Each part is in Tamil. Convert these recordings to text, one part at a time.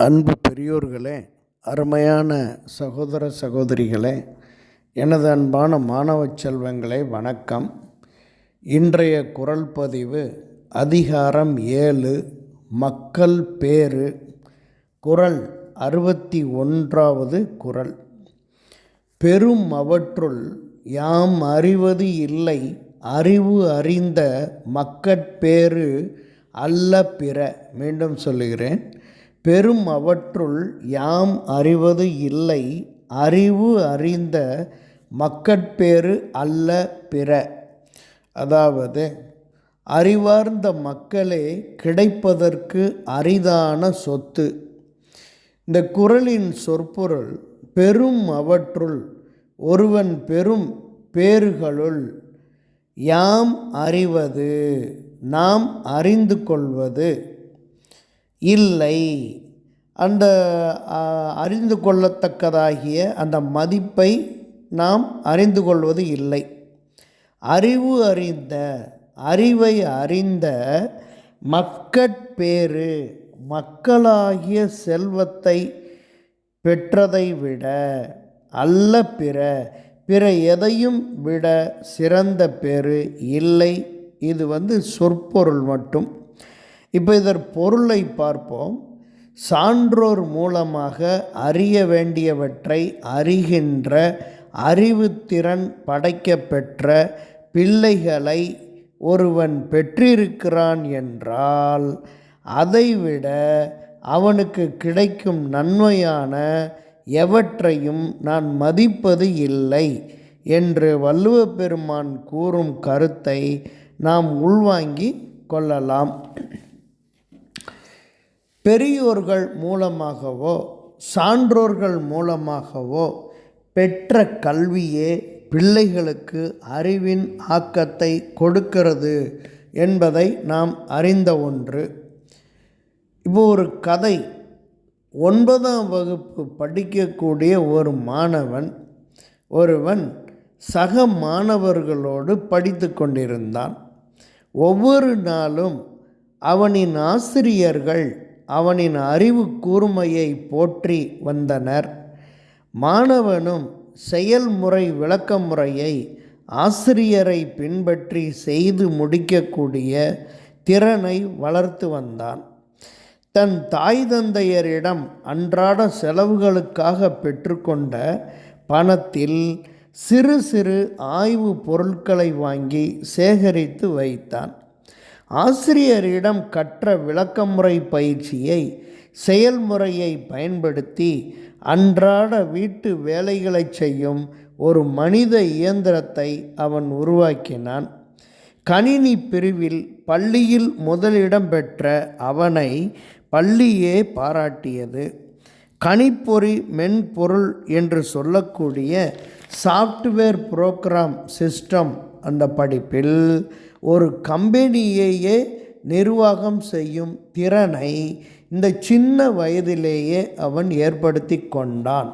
அன்பு பெரியோர்களே அருமையான சகோதர சகோதரிகளே எனது அன்பான மாணவ செல்வங்களே வணக்கம். இன்றைய குரல் பதிவு அதிகாரம் ஏழு மக்கள் பேறு குரல் அறுபத்தி ஒன்றாவது குரல். பெரும் அவற்றுள் யாம் அறிவது இல்லை அறிவு அறிந்த மக்கட்பேறு அல்ல பிற மீண்டும் சொல்லுகிறேன். பெரும் அவற்றுள் யாம் அறிவது இல்லை அறிவு அறிந்த மக்கட்பேறு அல்ல பிற. அதாவது அறிவார்ந்த மக்களே கிடைப்பதற்கு அரிதான சொத்து. இந்த குறளின் சொற்பொருள் பெரும் அவற்றுள் ஒருவன் பெரும் பேறுகளுள் யாம் அறிவது நாம் அறிந்து கொள்வது. இல்லை. அந்த அறிந்து கொள்ளத்தக்கதாகிய அந்த மதிப்பை நாம் அறிந்து கொள்வது இல்லை. அறிவு அறிந்த அறிவை அறிந்த மக்கட்பேறு மக்களாகிய செல்வத்தை பெற்றதை விட அல்ல பிற பிற எதையும் விட சிறந்த பேறு இல்லை. இது வந்து சொற்பொருள் மட்டும். இப்போ இதர் பொருளை பார்ப்போம். சான்றோர் மூலமாக அறிய வேண்டியவற்றை அறிகின்ற அறிவுத்திறன் படைக்கப்பெற்ற பிள்ளைகளை ஒருவன் பெற்றிருக்கிறான் என்றால் அதைவிட அவனுக்கு கிடைக்கும் நன்மையான எவற்றையும் நான் மதிப்பது இல்லை என்று வள்ளுவ பெருமான் கூறும் கருத்தை நாம் உள்வாங்கி கொள்ளலாம். பெரியோர்கள் மூலமாகவோ சான்றோர்கள் மூலமாகவோ பெற்ற கல்வியே பிள்ளைகளுக்கு அறிவின் ஆக்கத்தை கொடுக்கிறது என்பதை நாம் அறிந்த ஒன்று. இப்போ ஒரு கதை. ஒன்பதாம் வகுப்பு படிக்கக்கூடிய ஒரு மாணவன் ஒருவன் சக மாணவர்களோடு படித்து கொண்டிருந்தான். ஒவ்வொரு நாளும் அவனின் ஆசிரியர்கள் அவனின் அறிவு கூர்மையை போற்றி வந்தனர். மாணவனும் செயல்முறை விளக்க முறையை ஆசிரியரை பின்பற்றி செய்து முடிக்கக்கூடிய திறனை வளர்த்து வந்தான். தன் தாய் தந்தையரிடம் அன்றாட செலவுகளுக்காக பெற்றுக்கொண்ட பணத்தில் சிறு சிறு ஆய்வு பொருட்களை வாங்கி சேகரித்து வைத்தான். ஆசிரியரிடம் கற்ற விளக்கமுறை பயிற்சியை செயல்முறையை பயன்படுத்தி அன்றாட வீட்டு வேலைகளை செய்யும் ஒரு மனித இயந்திரத்தை அவன் உருவாக்கினான். கணினி பிரிவில் பள்ளியில் முதலிடம் பெற்ற அவனை பள்ளியே பாராட்டியது. கணிப்பொறி மென்பொருள் என்று சொல்லக்கூடிய சாஃப்ட்வேர் புரோக்ராம் சிஸ்டம் அந்த படிப்பில் ஒரு கம்பெனியையே நிர்வாகம் செய்யும் திறனை இந்த சின்ன வயதிலேயே அவன் ஏற்படுத்தி கொண்டான்.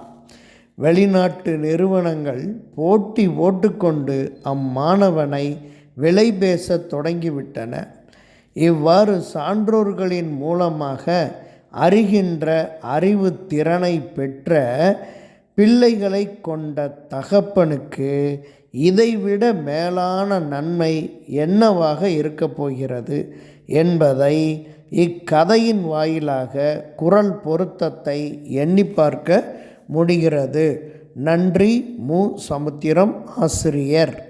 வெளிநாட்டு நிறுவனங்கள் போட்டி போட்டுக்கொண்டு அம்மாணவனை விலை பேசத் தொடங்கிவிட்டன. இவ்வாறு சான்றோர்களின் மூலமாக அறிகின்ற அறிவு திறனை பெற்ற பிள்ளைகளை கொண்ட தகப்பனுக்கு இதைவிட மேலான நன்மை என்னவாக இருக்கப் போகிறது என்பதை இக்கதையின் வாயிலாக குரல் பொருத்தத்தை எண்ணி பார்க்க முடிகிறது. நன்றி மு. சமுத்திரம் ஆசிரியர்.